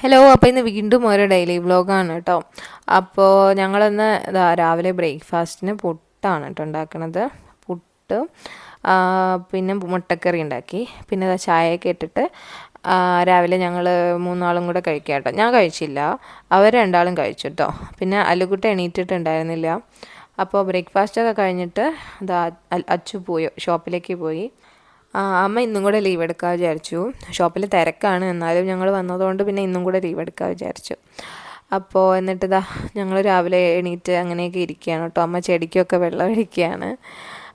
Hello അപ്പോൾ ഇന്ന് വീണ്ടും ഒരു ഡെയിലി വ്ലോഗാണ് കേട്ടോ അപ്പോൾ ഞങ്ങളിന്ന് രാവിലെ ബ്രേക്ക്ഫാസ്റ്റിന് പുട്ടാണ് കേട്ടോ ഉണ്ടാക്കുന്നത് പുട്ട് പിന്നെ മുട്ടക്കറി ഉണ്ടാക്കി പിന്നെ ചായയൊക്കെ ഇട്ടിട്ട് രാവിലെ ഞങ്ങൾ മൂന്നാളും കൂടെ കഴിക്കാം കേട്ടോ ഞാൻ കഴിച്ചില്ല. അവർ രണ്ടാളും കഴിച്ചു കേട്ടോ പിന്നെ അല്ലുകുട്ട എണീറ്റിട്ടുണ്ടായിരുന്നില്ല. അപ്പോൾ ബ്രേക്ക്ഫാസ്റ്റൊക്കെ കഴിഞ്ഞിട്ട് ഇതാ അച്ചു പോയി. ഷോപ്പിലേക്ക് പോയി. അമ്മ ഇന്നും കൂടെ ലീവ് എടുക്കാൻ വിചാരിച്ചു. ഷോപ്പിൽ തിരക്കാണ്. എന്നാലും ഞങ്ങൾ വന്നതുകൊണ്ട് പിന്നെ ഇന്നും കൂടെ ലീവ് എടുക്കാൻ വിചാരിച്ചു. അപ്പോൾ എന്നിട്ട് ഇതാ ഞങ്ങൾ രാവിലെ എണീറ്റ് അങ്ങനെയൊക്കെ ഇരിക്കുകയാണ് കേട്ടോ. അമ്മ ചെടിക്കൊക്കെ വെള്ളമൊഴിക്കുകയാണ്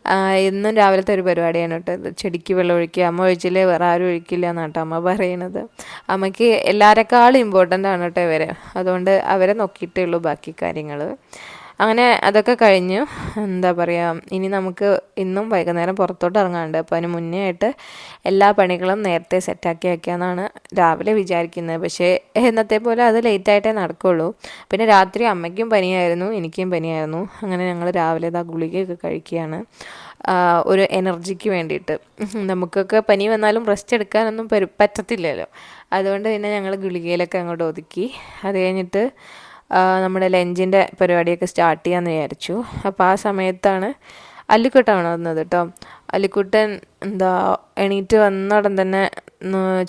ആ, എന്നും രാവിലത്തെ ഒരു പരിപാടിയാണ് കേട്ടോ ചെടിക്ക് വെള്ളം ഒഴിക്കുക. അമ്മ ഒഴിച്ചില്ലേ? വേറെ ആരും ഒഴിക്കില്ല എന്നാണ് കേട്ടോ അമ്മ പറയണത്. അമ്മയ്ക്ക് എല്ലാവരെക്കാളും ഇമ്പോർട്ടന്റ് ആണ് കേട്ടോ ഇവരെ. അതുകൊണ്ട് അവരെ നോക്കിയിട്ടേ ഉള്ളൂ ബാക്കി കാര്യങ്ങൾ അങ്ങനെ അതൊക്കെ കഴിഞ്ഞു എന്താ പറയുക ഇനി നമുക്ക് ഇന്നും വൈകുന്നേരം പുറത്തോട്ട് ഇറങ്ങാനുണ്ട്. അപ്പോൾ അതിന് മുന്നേ ആയിട്ട് എല്ലാ പണികളും നേരത്തെ സെറ്റാക്കി വയ്ക്കാമെന്നാണ് രാവിലെ വിചാരിക്കുന്നത്. പക്ഷേ ഇന്നത്തെ പോലെ അത് ലേറ്റായിട്ടേ നടക്കുള്ളൂ. പിന്നെ രാത്രി അമ്മയ്ക്കും പനിയായിരുന്നു എനിക്കും പനിയായിരുന്നു. അങ്ങനെ ഞങ്ങൾ രാവിലെ ഇതാ ഗുളികയൊക്കെ കഴിക്കുകയാണ്. ഒരു എനർജിക്ക് വേണ്ടിയിട്ട്. നമുക്കൊക്കെ പനി വന്നാലും റെസ്റ്റ് എടുക്കാനൊന്നും പറ്റത്തില്ലല്ലോ. അതുകൊണ്ട് പിന്നെ ഞങ്ങൾ ഗുളികയിലൊക്കെ അങ്ങോട്ട് ഒതുക്കി. അത് കഴിഞ്ഞിട്ട് നമ്മുടെ ലഞ്ചിന്റെ പരിപാടിയൊക്കെ സ്റ്റാർട്ട് ചെയ്യാമെന്ന് വിചാരിച്ചു. അപ്പോൾ ആ സമയത്താണ് അല്ലിക്കുട്ടാണ് വന്നത് കേട്ടോ അല്ലിക്കുട്ടൻ എന്താ എണീറ്റ് വന്ന ഉടൻ തന്നെ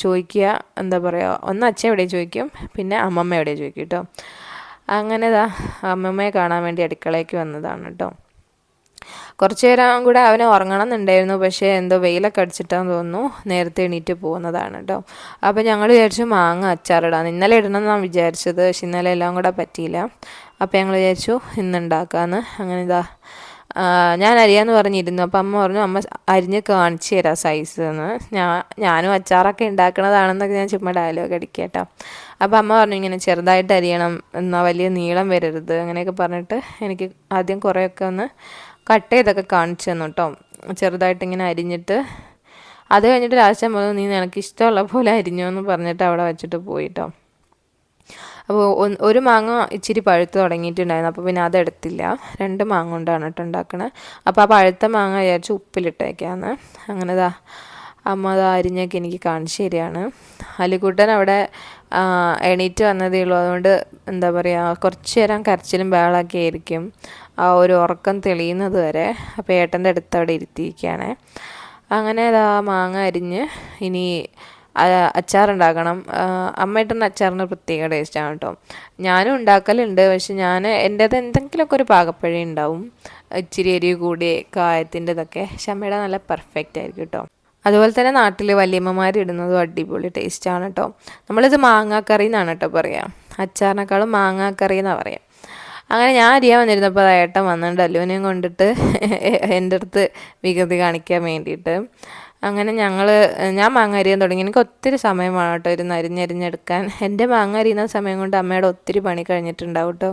ചോദിക്കുക എന്താ പറയുക ഒന്ന് അച്ഛൻ എവിടെ ചോദിക്കും പിന്നെ അമ്മമ്മ എവിടെ ചോദിക്കും കേട്ടോ അങ്ങനെ അമ്മമ്മയെ കാണാൻ വേണ്ടി അടുക്കളയ്ക്ക് വന്നതാണ് കേട്ടോ കുറച്ച് നേരം കൂടെ അവന് ഉറങ്ങണം എന്നുണ്ടായിരുന്നു പക്ഷേ എന്തോ വെയിലൊക്കെ അടിച്ചിട്ടാന്ന് തോന്നുന്നു നേരത്തെ എണീറ്റ് പോകുന്നതാണ് കേട്ടോ അപ്പോൾ ഞങ്ങൾ വിചാരിച്ചു മാങ്ങ അച്ചാറിടാം ഇന്നലെ ഇടണം എന്നാണ് വിചാരിച്ചത് പക്ഷെ ഇന്നലെ എല്ലാം കൂടെ പറ്റിയില്ല. അപ്പോൾ ഞങ്ങൾ വിചാരിച്ചു ഇന്നുണ്ടാക്കാമെന്ന് അങ്ങനെ ഇതാ ഞാൻ അരിയാന്ന് പറഞ്ഞിരുന്നു. അപ്പം അമ്മ പറഞ്ഞു അമ്മ അരിഞ്ഞ് കാണിച്ചു തരാം സൈസ് എന്ന് ഞാൻ ഞാനും അച്ചാറൊക്കെ ഉണ്ടാക്കണതാണെന്നൊക്കെ ഞാൻ ചുമ്മാ ഡയലോഗ് അടിക്കുക കേട്ടോ അപ്പോൾ അമ്മ പറഞ്ഞു ഇങ്ങനെ ചെറുതായിട്ട് അരിയണം എന്നാൽ വലിയ നീളം വരരുത്. അങ്ങനെയൊക്കെ പറഞ്ഞിട്ട് എനിക്ക് ആദ്യം കുറേയൊക്കെ ഒന്ന് കട്ട് ചെയ്തൊക്കെ കാണിച്ചു തന്നു കേട്ടോ ചെറുതായിട്ട് ഇങ്ങനെ അരിഞ്ഞിട്ട്. അത് കഴിഞ്ഞിട്ട് ലാസ്റ്റ് പറഞ്ഞു നീ നിനക്ക് ഇഷ്ടമുള്ള പോലെ അരിഞ്ഞോ എന്ന് പറഞ്ഞിട്ട് അവിടെ വെച്ചിട്ട് പോയിട്ടോ അപ്പോൾ ഒരു മാങ്ങ ഇച്ചിരി പഴുത്ത് തുടങ്ങിയിട്ടുണ്ടായിരുന്നു. അപ്പോൾ പിന്നെ അതെടുത്തില്ല രണ്ട് മാങ്ങ കൊണ്ടാണ് കേട്ടോ ഉണ്ടാക്കണത് അപ്പോൾ ആ പഴുത്ത മാങ്ങ വിചാരിച്ച് ഉപ്പിലിട്ടേക്കാന്ന്. അങ്ങനെ ദാ അമ്മ അത് അരിഞ്ഞൊക്കെ എനിക്ക് കാണിച്ചു തരികയാണ്. അലിക്കുട്ടൻ അവിടെ എണീറ്റ് വന്നതേ ഉള്ളൂ. അതുകൊണ്ട് എന്താ പറയുക കുറച്ച് നേരം കരച്ചിലും ബഹളമൊക്കെ ആയിരിക്കും. ആ ഒരു ഉറക്കം തെളിയുന്നത് വരെ അപ്പോൾ ഏട്ടന്റെ അടുത്ത് അവിടെ ഇരുത്തിയിരിക്കുകയാണ്. അങ്ങനെ അതാ മാങ്ങ അരിഞ്ഞ് ഇനി അച്ചാറുണ്ടാക്കണം അമ്മയിട്ടുന്ന അച്ചാറിന് പ്രത്യേക ടേസ്റ്റാണ് കേട്ടോ. ഞാനും ഉണ്ടാക്കലുണ്ട് പക്ഷെ ഞാൻ എന്റേത് എന്തെങ്കിലുമൊക്കെ ഒരു പാകപ്പഴി ഉണ്ടാവും. ഇച്ചിരി എരി കൂടി കായത്തിന്റെതൊക്കെ. പക്ഷെ അമ്മയുടെ നല്ല പെർഫെക്റ്റ് ആയിരിക്കും കേട്ടോ. അതുപോലെ തന്നെ നാട്ടിൽ വല്യമ്മമാർ ഇടുന്നതും അടിപൊളി ടേസ്റ്റാണ് കേട്ടോ നമ്മളിത് മാങ്ങാക്കറി എന്നാണ് കേട്ടോ പറയുക അച്ചാറിനേക്കാളും മാങ്ങാക്കറി എന്നാണ് പറയുക അങ്ങനെ ഞാൻ അറിയാൻ വന്നിരുന്നപ്പോൾ അത് ഏട്ടൻ വന്നിട്ടുണ്ട് അല്ലുവിനെയും കൊണ്ടിട്ട് എന്റെ അടുത്ത് വികൃതി കാണിക്കാൻ വേണ്ടിയിട്ട്. അങ്ങനെ ഞങ്ങൾ ഞാൻ മാങ്ങ അരിയാൻ തുടങ്ങി. എനിക്ക് ഒത്തിരി സമയം വേണം കേട്ടോ ഇരുന്ന് അരിഞ്ഞരിഞ്ഞെടുക്കാൻ എന്റെ മാങ്ങ അരിയുന്ന സമയം കൊണ്ട് അമ്മയുടെ ഒത്തിരി പണി കഴിഞ്ഞിട്ടുണ്ടാവും കേട്ടോ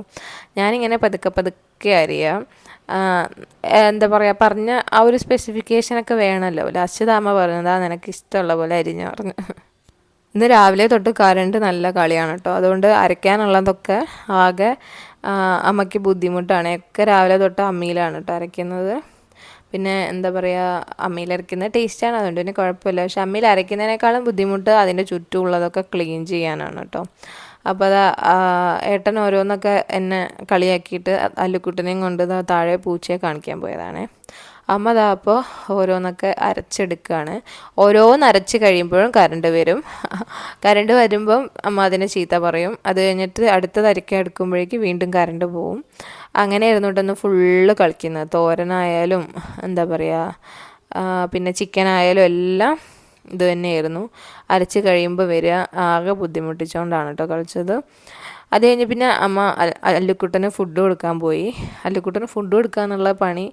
ഞാനിങ്ങനെ പതുക്കെ പതുക്കെ അരിയാം. എന്താ പറയുക പറഞ്ഞ ആ ഒരു സ്പെസിഫിക്കേഷനൊക്കെ വേണമല്ലോ ലാസ്റ്റ് താമ ആ നിനക്ക് ഇഷ്ടമുള്ള പോലെ അരിഞ്ഞു പറഞ്ഞു. ഇന്ന് രാവിലെ തൊട്ട് കറണ്ട് നല്ല കളിയാണ് കേട്ടോ അതുകൊണ്ട് അരയ്ക്കാനുള്ളതൊക്കെ ആകെ അമ്മയ്ക്ക് ബുദ്ധിമുട്ടാണ്. ഒക്കെ രാവിലെ തൊട്ട് അമ്മിയിലാണ് കേട്ടോ അരയ്ക്കുന്നത്. പിന്നെ എന്താ പറയുക അമ്മിയിൽ അരയ്ക്കുന്ന ടേസ്റ്റാണ് അതുകൊണ്ട് പിന്നെ കുഴപ്പമില്ല. പക്ഷെ അമ്മിയിൽ അരയ്ക്കുന്നതിനേക്കാളും ബുദ്ധിമുട്ട് അതിന്റെ ചുറ്റുമുള്ളതൊക്കെ ക്ലീൻ ചെയ്യാനാണ് കേട്ടോ അപ്പോൾ അത് ഏട്ടൻ ഓരോന്നൊക്കെ എന്നെ കളിയാക്കിയിട്ട് അല്ലുക്കുട്ടനെയും കൊണ്ട് താഴെ പൂച്ചയെ കാണിക്കാൻ പോയതാണേ. അമ്മ ദാ അപ്പോൾ ഓരോന്നൊക്കെ അരച്ചെടുക്കുകയാണ് ഓരോന്ന് അരച്ച് കഴിയുമ്പോഴും കറണ്ട് വരും. കറണ്ട് വരുമ്പം അമ്മ അതിനെ ചീത്ത പറയും. അത് കഴിഞ്ഞിട്ട് അടുത്ത അരയ്ക്കാൻ എടുക്കുമ്പോഴേക്ക് വീണ്ടും കറണ്ട് പോവും. അങ്ങനെ ഇരുന്നിട്ടൊന്ന് ഫുള്ള് കളിക്കുന്നത്. തോരനായാലും എന്താ പറയുക പിന്നെ ചിക്കൻ ആയാലും എല്ലാം ഇത് തന്നെയായിരുന്നു. അരച്ച് കഴിയുമ്പോൾ വരിക ആകെ ബുദ്ധിമുട്ടിച്ചുകൊണ്ടാണ് കേട്ടോ കളിച്ചത്. അത് കഴിഞ്ഞ് പിന്നെ അമ്മ അല്ലുക്കുട്ടന് ഫുഡ് കൊടുക്കാൻ പോയി. അല്ലുക്കുട്ടന് ഫുഡ് കൊടുക്കുക എന്നുള്ള പണി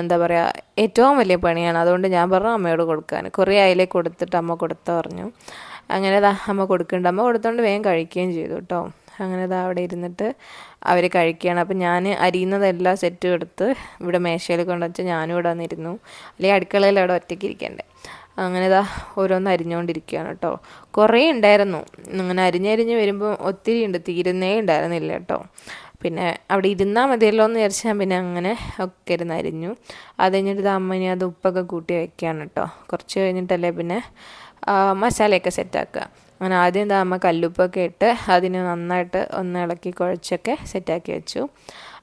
എന്താ പറയുക ഏറ്റവും വലിയ പണിയാണ്. അതുകൊണ്ട് ഞാൻ പറഞ്ഞു അമ്മയോട് കൊടുക്കാൻ. കുറേ അതിലേ കൊടുത്തിട്ട് അമ്മ കൊടുത്ത പറഞ്ഞു. അങ്ങനെ അമ്മ കൊടുക്കുന്നുണ്ട്. അമ്മ കൊടുത്തോണ്ട് വേഗം കഴിക്കുകയും ചെയ്തു കേട്ടോ അങ്ങനെ ദാ അവിടെ ഇരുന്നിട്ട് അവർ കഴിക്കുകയാണ്. അപ്പം ഞാൻ അരിയുന്നതെല്ലാം സെറ്റും എടുത്ത് ഇവിടെ മേശയിൽ കൊണ്ടുവച്ച് ഞാനും ഇവിടെ വന്നിരുന്നു. അല്ലെങ്കിൽ അടുക്കളയിൽ അവിടെ ഒറ്റയ്ക്ക് ഇരിക്കണ്ടേ. അങ്ങനെ ഇതാ ഓരോന്ന് അരിഞ്ഞുകൊണ്ടിരിക്കുകയാണ് കേട്ടോ. കുറേ ഉണ്ടായിരുന്നു. അങ്ങനെ അരിഞ്ഞരിഞ്ഞ് വരുമ്പോൾ ഒത്തിരി ഉണ്ട്. തീരുന്നേ ഉണ്ടായിരുന്നില്ല കേട്ടോ. പിന്നെ അവിടെ ഇരുന്നാൽ മതിയല്ലോ എന്ന് വിചാരിച്ചാൽ പിന്നെ അങ്ങനെ ഒക്കെ ഇരുന്ന് അരിഞ്ഞു. അത് കഴിഞ്ഞിട്ട് അമ്മനെ അത് ഉപ്പൊക്കെ കൂട്ടി വെക്കുകയാണ് കേട്ടോ. കുറച്ച് കഴിഞ്ഞിട്ടല്ലേ പിന്നെ മസാലയൊക്കെ സെറ്റാക്കുക അങ്ങനെ ആദ്യം എന്താ അമ്മ കല്ലുപ്പൊക്കെ ഇട്ട് അതിന് നന്നായിട്ട് ഒന്ന് ഇളക്കി കുഴച്ചൊക്കെ സെറ്റാക്കി വെച്ചു.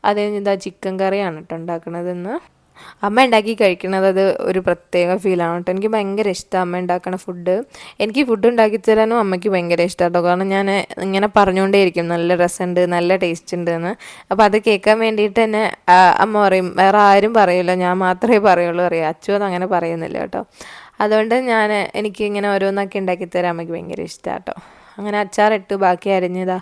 അത് കഴിഞ്ഞ് ഇതാ ചിക്കൻ കറിയാണ് കേട്ടോ ഉണ്ടാക്കണതെന്ന്. അമ്മ ഉണ്ടാക്കി കഴിക്കുന്നത് അത് ഒരു പ്രത്യേക ഫീലാണ് കേട്ടോ. എനിക്ക് ഭയങ്കര ഇഷ്ടമാണ് അമ്മ ഉണ്ടാക്കുന്ന ഫുഡ് എനിക്ക് ഫുഡ് ഉണ്ടാക്കി തരാനും അമ്മയ്ക്ക് ഭയങ്കര ഇഷ്ടമാണ് കേട്ടോ. കാരണം ഞാൻ ഇങ്ങനെ പറഞ്ഞുകൊണ്ടേ ഇരിക്കും. നല്ല രസമുണ്ട് നല്ല ടേസ്റ്റ് ഉണ്ട് എന്ന്. അപ്പോൾ അത് കേൾക്കാൻ വേണ്ടിയിട്ട് തന്നെ അമ്മ പറയും വേറെ ആരും പറയില്ല ഞാൻ മാത്രമേ പറയുള്ളൂ അറിയാം അച്ചു അത് അങ്ങനെ പറയുന്നില്ല കേട്ടോ. അതുകൊണ്ട് ഞാൻ എനിക്ക് ഇങ്ങനെ ഓരോന്നൊക്കെ ഉണ്ടാക്കി തരാൻ അമ്മയ്ക്ക് ഭയങ്കര ഇഷ്ടമാണ് കേട്ടോ. അങ്ങനെ അച്ചാറിട്ട് ബാക്കി അരിഞ്ഞതാ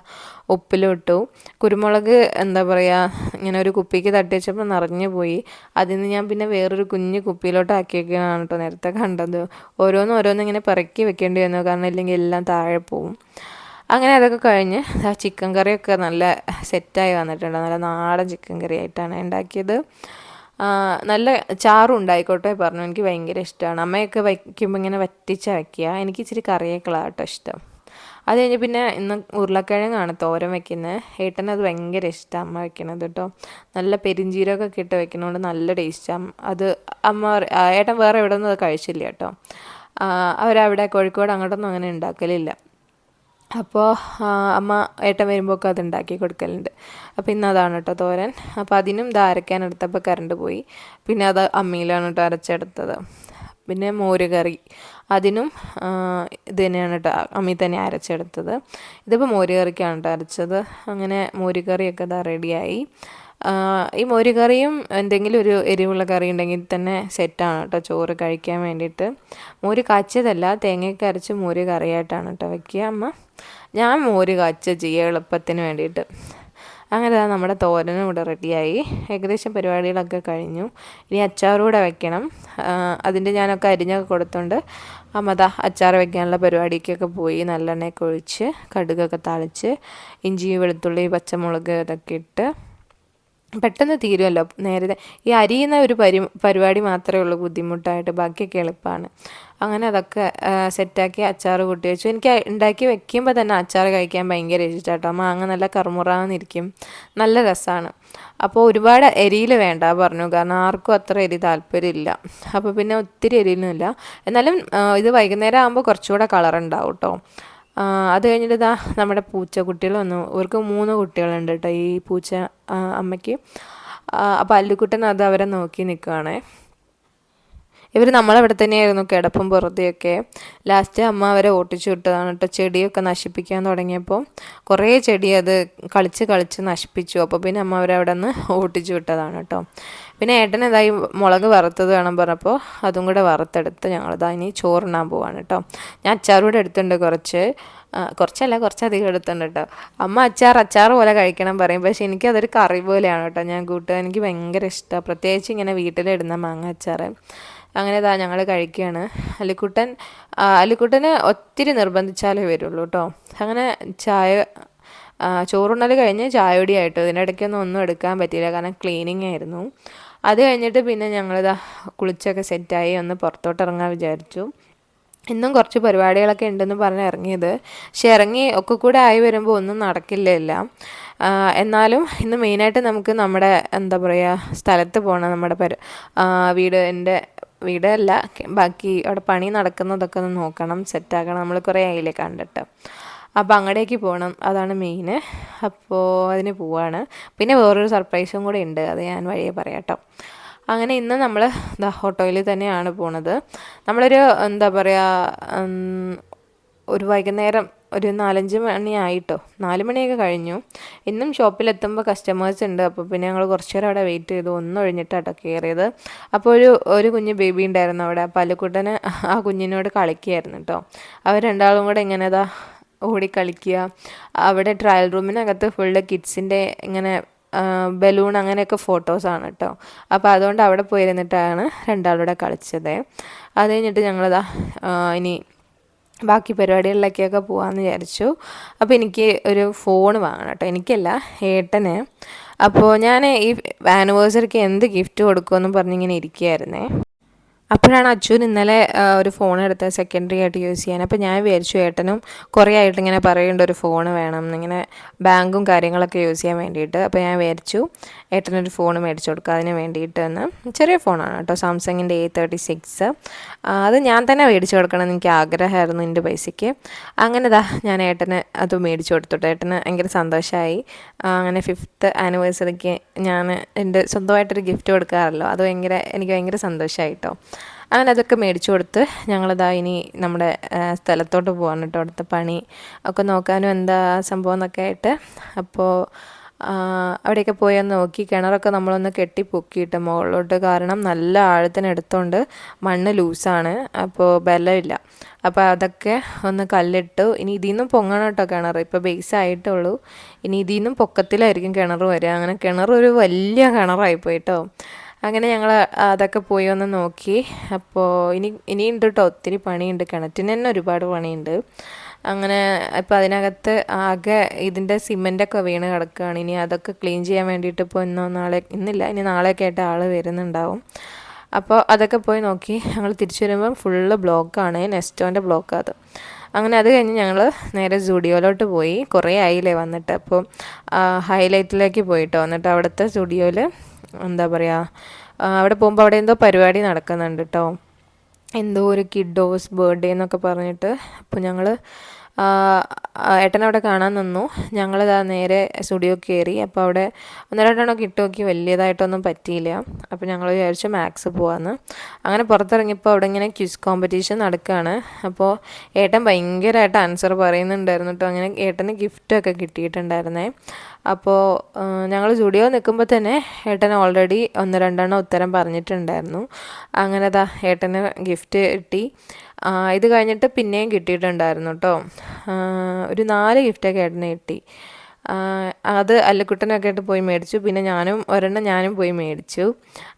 ഉപ്പിലും ഇട്ടു കുരുമുളക് എന്താ പറയുക ഇങ്ങനെ ഒരു കുപ്പിക്ക് തട്ടി വെച്ചപ്പോൾ നിറഞ്ഞു പോയി. അതിൽ നിന്ന് ഞാൻ പിന്നെ വേറൊരു കുഞ്ഞു കുപ്പിയിലോട്ട് ആക്കി വെക്കുകയാണ് കേട്ടോ നേരത്തെ കണ്ടത്. ഓരോന്ന് ഓരോന്ന് ഇങ്ങനെ പെറുക്കി വെക്കേണ്ടി വന്നു. കാരണം ഇല്ലെങ്കിൽ എല്ലാം താഴെ പോവും. അങ്ങനെ അതൊക്കെ കഴിഞ്ഞ് ആ ചിക്കൻ കറിയൊക്കെ നല്ല സെറ്റായി വന്നിട്ടുണ്ട്. നല്ല നാടൻ ചിക്കൻ കറി ആയിട്ടാണ് ഉണ്ടാക്കിയത് നല്ല ചാറും ഉണ്ടായിക്കോട്ടെ പറഞ്ഞു. എനിക്ക് ഭയങ്കര ഇഷ്ടമാണ്. അമ്മയൊക്കെ വയ്ക്കുമ്പോൾ ഇങ്ങനെ വറ്റിച്ച വയ്ക്കുക. എനിക്ക് ഇച്ചിരി കറിയേക്കളാട്ടോ ഇഷ്ടം. അത് കഴിഞ്ഞ് പിന്നെ ഇന്ന് ഉരുളക്കിഴങ്ങാണ് തോരൻ വെക്കുന്നത്. ഏട്ടന് അത് ഭയങ്കര ഇഷ്ടമാണ് അമ്മ വെക്കണത് കേട്ടോ. നല്ല പെരിഞ്ചീരകമൊക്കെ ഇട്ട് വെക്കുന്നതുകൊണ്ട് നല്ല ടേസ്റ്റാണ് അത് അമ്മ ഏട്ടൻ വേറെ എവിടെ നിന്നും അത് കഴിച്ചില്ല കേട്ടോ. അവരവിടെ കോഴിക്കോട് അങ്ങോട്ടൊന്നും അങ്ങനെ ഉണ്ടാക്കലില്ല. അപ്പോൾ അമ്മ ഏട്ടൻ വരുമ്പോഴൊക്കെ അത് ഉണ്ടാക്കി കൊടുക്കലുണ്ട്. അപ്പോൾ ഇന്ന് അതാണ് കേട്ടോ തോരൻ. അപ്പോൾ അതിനും ഇത് അരയ്ക്കാൻ എടുത്തപ്പോൾ കറണ്ട് പോയി. പിന്നെ അത് അമ്മിയിലാണ് കേട്ടോ അരച്ചെടുത്തത്. പിന്നെ മോരുകറി അതിനും ഇത് തന്നെയാണ് കേട്ടോ അമ്മി തന്നെ അരച്ചെടുത്തത്. ഇതിപ്പോൾ മോരുകറിക്കാണ് കേട്ടോ അരച്ചത്. അങ്ങനെ മോരുകറിയൊക്കെ ഇതാ റെഡിയായി ഈ മോരുകറിയും എന്തെങ്കിലും ഒരു എരിവുള്ള കറി ഉണ്ടെങ്കിൽ തന്നെ സെറ്റാണ് കേട്ടോ ചോറ് കഴിക്കാൻ വേണ്ടിയിട്ട്. മോര് കാച്ചിയതല്ല തേങ്ങയൊക്കെ അരച്ച് മോര് കറിയായിട്ടാണ് കേട്ടോ വയ്ക്കുക അമ്മ. ഞാൻ മോര് കാച്ച ചെയ്യുക എളുപ്പത്തിന് വേണ്ടിയിട്ട്. അങ്ങനെ നമ്മുടെ തോരനും ഇവിടെ റെഡിയായി. ഏകദേശം പരിപാടികളൊക്കെ കഴിഞ്ഞു. ഇനി അച്ചാറൂടെ വെക്കണം. അതിന്റെ ഞാനൊക്കെ അരിഞ്ഞൊക്കെ കൊടുത്തുകൊണ്ട് അമ്മ ദാ അച്ചാർ വെക്കാനുള്ള പരിപാടിക്കൊക്കെ പോയി നല്ലെണ്ണയൊക്കെ ഒഴിച്ച് കടുകൊക്കെ താളിച്ച് ഇഞ്ചി വെളുത്തുള്ളി പച്ചമുളക് ഇതൊക്കെ ഇട്ട് പെട്ടെന്ന് തീരുമല്ലോ. നേരത്തെ ഈ അരിയുന്ന ഒരു പരി പരിപാടി മാത്രമേ ഉള്ളൂ ബുദ്ധിമുട്ടായിട്ട്. ബാക്കിയൊക്കെ എളുപ്പമാണ്. അങ്ങനെ അതൊക്കെ സെറ്റാക്കി അച്ചാർ കൂട്ടി വെച്ചു. എനിക്ക് ഉണ്ടാക്കി വെക്കുമ്പോൾ തന്നെ അച്ചാർ കഴിക്കാൻ ഭയങ്കര ഇഷ്ടമാട്ടോ മാങ്ങ നല്ല കറുമുറാന്നിരിക്കും. നല്ല രസമാണ് അപ്പോൾ ഒരുപാട് എരിയിൽ വേണ്ട പറഞ്ഞു. കാരണം ആർക്കും അത്ര എരി താല്പര്യമില്ല. അപ്പോൾ പിന്നെ ഒത്തിരി എരിയൊന്നുമില്ല. എന്നാലും ഇത് വൈകുന്നേരം ആകുമ്പോൾ കുറച്ചുകൂടെ കളർ ഉണ്ടാവും കേട്ടോ അത് കഴിഞ്ഞിട്ട് ഇതാ നമ്മുടെ പൂച്ചക്കുട്ടികൾ വന്നു. ഇവർക്ക് മൂന്ന് കുട്ടികളുണ്ട് കേട്ടോ ഈ പൂച്ച അമ്മയ്ക്ക്. അപ്പോൾ അല്ലുക്കുട്ടൻ അത് അവരെ നോക്കി നിൽക്കുകയാണേ. ഇവർ നമ്മളവിടെ തന്നെയായിരുന്നു കിടപ്പും പുറത്തെയൊക്കെ. ലാസ്റ്റ് അമ്മ അവരെ ഓട്ടിച്ചു വിട്ടതാണ് കേട്ടോ. ചെടിയൊക്കെ നശിപ്പിക്കാൻ തുടങ്ങിയപ്പോൾ കുറേ ചെടി അത് കളിച്ച് കളിച്ച് നശിപ്പിച്ചു. അപ്പോൾ പിന്നെ അമ്മ അവരെ അവിടെ നിന്ന് ഓട്ടിച്ചു വിട്ടതാണ് കേട്ടോ. പിന്നെ ഏട്ടൻ ഇതായി മുളക് വറുത്തത് വേണം പറഞ്ഞപ്പോൾ അതും കൂടെ വറുത്തെടുത്ത് ഞങ്ങളിതാ ഇനി ചോറുണ്ണാൻ പോവാണ് കേട്ടോ ഞാൻ അച്ചാറൂടെ എടുത്തിട്ടുണ്ട് കുറച്ച്. കുറച്ചല്ല കുറച്ചധികം എടുത്തുണ്ട് കേട്ടോ അമ്മ അച്ചാർ അച്ചാർ പോലെ കഴിക്കണം പറയും. പക്ഷേ എനിക്കതൊരു കറി പോലെയാണ് കേട്ടോ ഞാൻ കൂട്ടുക എനിക്ക് ഭയങ്കര ഇഷ്ടമാണ് പ്രത്യേകിച്ച് ഇങ്ങനെ വീട്ടിലിടുന്ന മാങ്ങ അച്ചാർ അങ്ങനെ ഇതാ ഞങ്ങൾ കഴിക്കുകയാണ് അലിക്കുട്ടൻ അലിക്കുട്ടന് ഒത്തിരി നിർബന്ധിച്ചാലേ വരുള്ളൂ കേട്ടോ അങ്ങനെ ചായ ചോറുണ്ണൽ കഴിഞ്ഞ് ചായയൊടി ആയിട്ട്. ഇതിനിടയ്ക്കൊന്നും ഒന്നും എടുക്കാൻ പറ്റിയില്ല. കാരണം ക്ലീനിങ് ആയിരുന്നു. അത് കഴിഞ്ഞിട്ട് പിന്നെ ഞങ്ങളിതാ കുളിച്ചൊക്കെ സെറ്റായി ഒന്ന് പുറത്തോട്ട് ഇറങ്ങാൻ വിചാരിച്ചു. ഇന്നും കുറച്ച് പരിപാടികളൊക്കെ ഉണ്ടെന്ന് പറഞ്ഞ് ഇറങ്ങിയത്. പക്ഷെ ഇറങ്ങി ഒക്കെ കൂടെ ആയി വരുമ്പോൾ ഒന്നും നടക്കില്ല എല്ലാം എന്നാലും ഇന്ന് മെയിനായിട്ട് നമുക്ക് നമ്മുടെ എന്താ പറയുക സ്ഥലത്ത് പോകണം നമ്മുടെ പരി വീട് എന്റെ വീടല്ല ബാക്കി അവിടെ പണി നടക്കുന്നതൊക്കെ ഒന്ന് നോക്കണം. സെറ്റാക്കണം. നമ്മൾ കുറേ ആയില്ലേ കണ്ടിട്ട്. അപ്പോൾ അങ്ങടേക്ക് പോകണം അതാണ് മെയിൻ അപ്പോൾ അതിന് പോവാണ്. പിന്നെ വേറൊരു സർപ്രൈസും കൂടെ ഉണ്ട് അത് ഞാൻ വഴിയെ പറയാട്ടോ. അങ്ങനെ ഇന്ന് നമ്മൾ ഓട്ടോയിൽ തന്നെയാണ് പോണത്. നമ്മളൊരു എന്താ പറയുക ഒരു വൈകുന്നേരം ഒരു നാലഞ്ച് മണിയായിട്ടോ നാല് മണിയൊക്കെ കഴിഞ്ഞു. ഇന്നും ഷോപ്പിലെത്തുമ്പോൾ കസ്റ്റമേഴ്സ് ഉണ്ട് അപ്പോൾ പിന്നെ ഞങ്ങൾ കുറച്ച് നേരം അവിടെ വെയിറ്റ് ചെയ്തു. ഒന്നൊഴിഞ്ഞിട്ടാട്ടോ കയറിയത് അപ്പോൾ ഒരു ഒരു കുഞ്ഞ് ബേബി ഉണ്ടായിരുന്നു അവിടെ. അപ്പോൾ ആ കുഞ്ഞിനോട് കളിക്കുകയായിരുന്നു കേട്ടോ അവർ രണ്ടാളും കൂടെ ഇങ്ങനെ ഓടി കളിക്കുക. അവിടെ ട്രയൽ റൂമിനകത്ത് ഫുള്ള് കിഡ്സിന്റെ ഇങ്ങനെ ബലൂൺ അങ്ങനെയൊക്കെ ഫോട്ടോസാണ് കേട്ടോ അപ്പോൾ അതുകൊണ്ട് അവിടെ പോയിരുന്നിട്ടാണ് രണ്ടാളൂടെ കളിച്ചത്. അത് കഴിഞ്ഞിട്ട് ഞങ്ങളിതാ ഇനി ബാക്കി പരിപാടികളിലേക്കൊക്കെ പോകാമെന്ന് വിചാരിച്ചു. അപ്പോൾ എനിക്ക് ഒരു ഫോൺ വാങ്ങണം കേട്ടോ എനിക്കല്ല ഏട്ടന്. അപ്പോൾ ഞാൻ ഈ ആനിവേഴ്സറിക്ക് എന്ത് ഗിഫ്റ്റ് കൊടുക്കുമെന്ന് പറഞ്ഞിങ്ങനെ ഇരിക്കുകയായിരുന്നേ അപ്പോഴാണ് അച്ഛൻ ഇന്നലെ ഒരു ഫോൺ എടുത്ത് സെക്കൻഡറി ആയിട്ട് യൂസ് ചെയ്യാൻ. അപ്പോൾ ഞാൻ വിചാരിച്ചു ഏട്ടനും കുറേ ആയിട്ട് ഇങ്ങനെ പറയേണ്ട ഒരു ഫോൺ വേണം. ഇങ്ങനെ ബാങ്കും കാര്യങ്ങളൊക്കെ യൂസ് ചെയ്യാൻ വേണ്ടിയിട്ട്. അപ്പോൾ ഞാൻ വിചാരിച്ചു ഏട്ടനൊരു ഫോൺ മേടിച്ചു കൊടുക്കുക അതിന് വേണ്ടിയിട്ട് എന്ന് ചെറിയ ഫോണാണ് കേട്ടോ സാംസങ്ങിന്റെ എ തേർട്ടി സിക്സ് അത് ഞാൻ തന്നെ മേടിച്ചു കൊടുക്കണം എന്ന് എനിക്ക് ആഗ്രഹമായിരുന്നു എന്റെ പൈസയ്ക്ക് അങ്ങനെ ദാ ഞാൻ ഏട്ടന് അത് മേടിച്ചു കൊടുത്തോട്ടെ. ഏട്ടന് ഭയങ്കര സന്തോഷമായി അങ്ങനെ ഫിഫ്ത്ത് ആനിവേഴ്സറിക്ക് ഞാൻ എന്റെ സ്വന്തമായിട്ടൊരു ഗിഫ്റ്റ് കൊടുക്കാറല്ലോ. അത് ഭയങ്കര എനിക്ക് ഭയങ്കര സന്തോഷമായിട്ടോ അങ്ങനെ അതൊക്കെ മേടിച്ചു കൊടുത്ത് ഞങ്ങളിതാ ഇനി നമ്മുടെ സ്ഥലത്തോട്ട് പോകാൻ കേട്ടോ അവിടുത്തെ പണി. ഒക്കെ നോക്കാനും എന്താ സംഭവം എന്നൊക്കെ ആയിട്ട്. അപ്പോൾ അവിടെയൊക്കെ പോയി ഒന്ന് നോക്കി. കിണറൊക്കെ നമ്മളൊന്ന് കെട്ടി പൊക്കിയിട്ട് മുകളിലോട്ട്. കാരണം നല്ല ആഴത്തിനെടുത്തോണ്ട് മണ്ണ് ലൂസാണ്. അപ്പോൾ ബലമില്ല അപ്പോൾ അതൊക്കെ ഒന്ന് കല്ലിട്ടു. ഇനി ഇതിൽ നിന്നും പൊങ്ങണം കേട്ടോ കിണർ ഇപ്പോൾ ബേസ് ആയിട്ടുള്ളൂ. ഇനി ഇതിൽ നിന്നും പൊക്കത്തിലായിരിക്കും കിണർ വരിക. അങ്ങനെ കിണർ ഒരു വലിയ കിണറായി കേട്ടോ അങ്ങനെ ഞങ്ങൾ അതൊക്കെ പോയി ഒന്ന് നോക്കി. അപ്പോൾ ഇനി ഇനിയുണ്ട് കേട്ടോ ഒത്തിരി പണിയുണ്ട്. കിണറ്റിന് തന്നെ ഒരുപാട് പണിയുണ്ട്. അങ്ങനെ ഇപ്പോൾ അതിനകത്ത് ആകെ ഇതിന്റെ സിമെന്റൊക്കെ വീണ് കിടക്കുകയാണ് ഇനി അതൊക്കെ ക്ലീൻ ചെയ്യാൻ വേണ്ടിയിട്ട് ഇപ്പോൾ ഇന്നോ നാളെ ഇന്നില്ല ഇനി നാളെയൊക്കെ ആയിട്ട് ആൾ വരുന്നുണ്ടാവും. അപ്പോൾ അതൊക്കെ പോയി നോക്കി. ഞങ്ങൾ തിരിച്ചു വരുമ്പം ഫുള്ള് ബ്ലോക്കാണ്. നെസ്റ്റോന്റെ ബ്ലോക്ക് അത്. അങ്ങനെ അത് കഴിഞ്ഞ് ഞങ്ങൾ നേരെ സ്റ്റുഡിയോയിലോട്ട് പോയി. കുറേ ആയില്ലേ വന്നിട്ട്. അപ്പോൾ ഹൈലൈറ്റിലേക്ക് പോയിട്ടോ. എന്നിട്ട് അവിടുത്തെ സ്റ്റുഡിയോയിൽ എന്താ പറയുക അവിടെ പോകുമ്പോൾ അവിടെ എന്തോ പരിപാടി നടക്കുന്നുണ്ട് കേട്ടോ എന്തോ ഒരു കിഡോസ് ബർത്ത്ഡേ എന്നൊക്കെ പറഞ്ഞിട്ട്. അപ്പോൾ ഞങ്ങൾ ഏട്ടനവിടെ കാണാൻ നിന്നു. ഞങ്ങളിതാ നേരെ സ്റ്റുഡിയോ കയറി. അപ്പോൾ അവിടെ ഒന്ന് രണ്ടെണ്ണമൊക്കെ നോക്കി വലിയതായിട്ടൊന്നും പറ്റിയില്ല. അപ്പോൾ ഞങ്ങൾ വിചാരിച്ചു മാത്സ് പോവാന്ന്. അങ്ങനെ പുറത്തിറങ്ങിയപ്പോൾ അവിടെ ഇങ്ങനെ ക്വിസ് കോമ്പറ്റീഷൻ നടക്കുകയാണ് അപ്പോൾ ഏട്ടൻ ഭയങ്കരമായിട്ട് ആൻസർ പറയുന്നുണ്ടായിരുന്നു കേട്ടോ അങ്ങനെ ഏട്ടന് ഗിഫ്റ്റൊക്കെ കിട്ടിയിട്ടുണ്ടായിരുന്നേ. അപ്പോൾ ഞങ്ങൾ സ്റ്റുഡിയോ നിൽക്കുമ്പോൾ തന്നെ ഏട്ടൻ ഓൾറെഡി ഒന്ന് രണ്ടെണ്ണം ഉത്തരം പറഞ്ഞിട്ടുണ്ടായിരുന്നു. അങ്ങനെ ദാ ഏട്ടന് ഗിഫ്റ്റ് കിട്ടി. ഇത് കഴിഞ്ഞിട്ട് പിന്നെയും കിട്ടിയിട്ടുണ്ടായിരുന്നു കേട്ടോ ഒരു നാല് ഗിഫ്റ്റൊക്കെ ഏട്ടന് കിട്ടി. അത് അല്ലക്കുട്ടനൊക്കെ ആയിട്ട് പോയി മേടിച്ചു. പിന്നെ ഞാനും ഒരെണ്ണം ഞാനും പോയി മേടിച്ചു.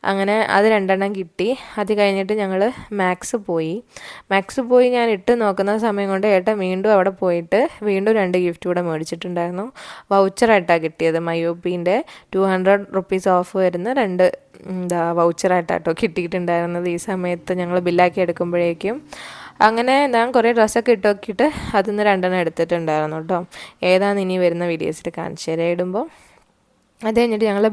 അങ്ങനെ അത് രണ്ടെണ്ണം കിട്ടി. അത് കഴിഞ്ഞിട്ട് ഞങ്ങൾ മാക്സ് പോയി. മാക്സ് പോയി ഞാൻ ഇട്ട് നോക്കുന്ന സമയം കൊണ്ട് ഏട്ടൻ വീണ്ടും അവിടെ പോയിട്ട് വീണ്ടും രണ്ട് ഗിഫ്റ്റ് കൂടെ മേടിച്ചിട്ടുണ്ടായിരുന്നു. വൗച്ചറായിട്ടാണ് കിട്ടിയത്. മയോപ്പീന്റെ ടു ഹൺഡ്രഡ് റുപ്പീസ് ഓഫ് വരുന്ന രണ്ട് എന്താ വൗച്ചറായിട്ടാട്ടോ കിട്ടിയിട്ടുണ്ടായിരുന്നത്. ഈ സമയത്ത് ഞങ്ങൾ ബില്ലാക്കി എടുക്കുമ്പോഴേക്കും അങ്ങനെ ഞാൻ കുറേ ഡ്രസ്സൊക്കെ ഇട്ട് നോക്കിയിട്ട് അതിൽ നിന്ന് രണ്ടെണ്ണം എടുത്തിട്ടുണ്ടായിരുന്നു കേട്ടോ. ഏതാണ് ഇനി വരുന്ന വീഡിയോസിൽ കാണിച്ചു തരാം. ഇടുമ്പോൾ അത് കഴിഞ്ഞിട്ട് ഞങ്ങൾ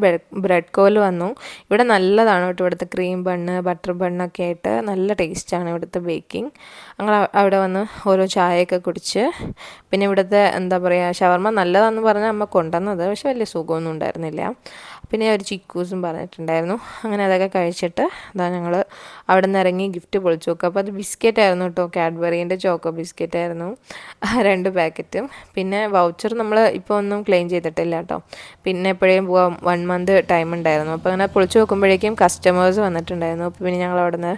ബ്രെഡ് കോൽ വന്നു. ഇവിടെ നല്ലതാണ് കേട്ടോ ഇവിടുത്തെ ക്രീം ബണ്ണ് ബട്ടർ ബണ്ണൊക്കെ ആയിട്ട് നല്ല ടേസ്റ്റാണ് ഇവിടുത്തെ ബേക്കിംഗ്. ഞങ്ങൾ അവിടെ വന്ന് ഓരോ ചായയൊക്കെ കുടിച്ച് പിന്നെ ഇവിടുത്തെ എന്താ പറയുക ഷവർമ്മ നല്ലതാണെന്ന് പറഞ്ഞാൽ അമ്മ കൊണ്ടുവന്നത്. പക്ഷെ വലിയ സുഖമൊന്നും ഉണ്ടായിരുന്നില്ല. പിന്നെ ഒരു ചിക്കൂസും പറഞ്ഞിട്ടുണ്ടായിരുന്നു. അങ്ങനെ അതൊക്കെ കഴിച്ചിട്ട് അതാ ഞങ്ങൾ അവിടെ നിന്ന് ഇറങ്ങി ഗിഫ്റ്റ് പൊളിച്ചു നോക്കുക അപ്പോൾ അത് ബിസ്ക്കറ്റ് ആയിരുന്നു കേട്ടോ കാഡ്ബറീന്റെ ചോക്കോ ബിസ്ക്കറ്റ് ആയിരുന്നു. രണ്ട് പാക്കറ്റും പിന്നെ വൗച്ചർ നമ്മൾ ഇപ്പോൾ ഒന്നും ക്ലെയിം ചെയ്തിട്ടില്ല കേട്ടോ പിന്നെ എപ്പോഴേയും പോകാം വൺ മന്ത് ടൈം ഉണ്ടായിരുന്നു. അപ്പോൾ അങ്ങനെ പൊളിച്ചു നോക്കുമ്പോഴേക്കും കസ്റ്റമേഴ്സ് വന്നിട്ടുണ്ടായിരുന്നു. അപ്പോൾ പിന്നെ ഞങ്ങൾ അവിടെ നിന്ന്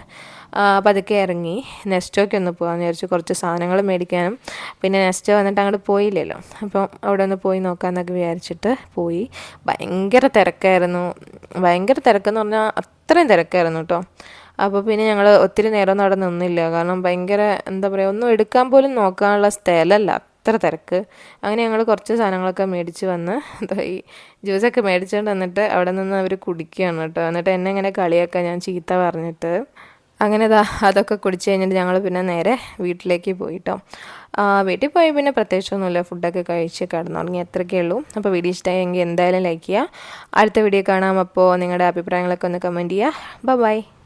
പതുക്കെ ഇറങ്ങി നെസ്റ്റോക്ക് ഒന്ന് പോകാമെന്ന് വിചാരിച്ചു കുറച്ച് സാധനങ്ങൾ മേടിക്കാനും. പിന്നെ നെസ്റ്റോ വന്നിട്ട് അങ്ങോട്ട് പോയില്ലല്ലോ. അപ്പം അവിടെ ഒന്ന് പോയി നോക്കാമെന്നൊക്കെ വിചാരിച്ചിട്ട് പോയി. ഭയങ്കര തിരക്കായിരുന്നു. ഭയങ്കര തിരക്കെന്ന് പറഞ്ഞാൽ അത്രയും തിരക്കായിരുന്നു കേട്ടോ അപ്പോൾ പിന്നെ ഞങ്ങൾ ഒത്തിരി നേരമൊന്നും അവിടെ നിന്നില്ല. കാരണം ഭയങ്കര എന്താ പറയുക ഒന്നും എടുക്കാൻ പോലും നോക്കാനുള്ള സ്ഥലമല്ല അത്ര തിരക്ക്. അങ്ങനെ ഞങ്ങൾ കുറച്ച് സാധനങ്ങളൊക്കെ മേടിച്ച് വന്ന് ഈ ജ്യൂസൊക്കെ മേടിച്ചുകൊണ്ട് വന്നിട്ട് അവിടെ നിന്ന് അവർ കുടിക്കുകയാണ് കേട്ടോ എന്നിട്ട് എന്നെ ഇങ്ങനെ കളിയാക്കാൻ ഞാൻ ചീത്ത പറഞ്ഞിട്ട് അങ്ങനെ അതൊക്കെ കുടിച്ച് കഴിഞ്ഞിട്ട് ഞങ്ങൾ പിന്നെ നേരെ വീട്ടിലേക്ക് പോയിട്ടോ. വീട്ടിൽ പോയി പിന്നെ പ്രത്യേകിച്ചൊന്നുമില്ല. ഫുഡൊക്കെ കഴിച്ച് കിടന്നുറങ്ങി അത്രയ്ക്കേ ഉള്ളൂ. അപ്പോൾ വീഡിയോ ഇഷ്ടമായെങ്കിൽ എന്തായാലും ലൈക്ക് ചെയ്യുക. അടുത്ത വീഡിയോ കാണാം. അപ്പോൾ നിങ്ങളുടെ അഭിപ്രായങ്ങളൊക്കെ ഒന്ന് കമന്റ് ചെയ്യുക. ബൈ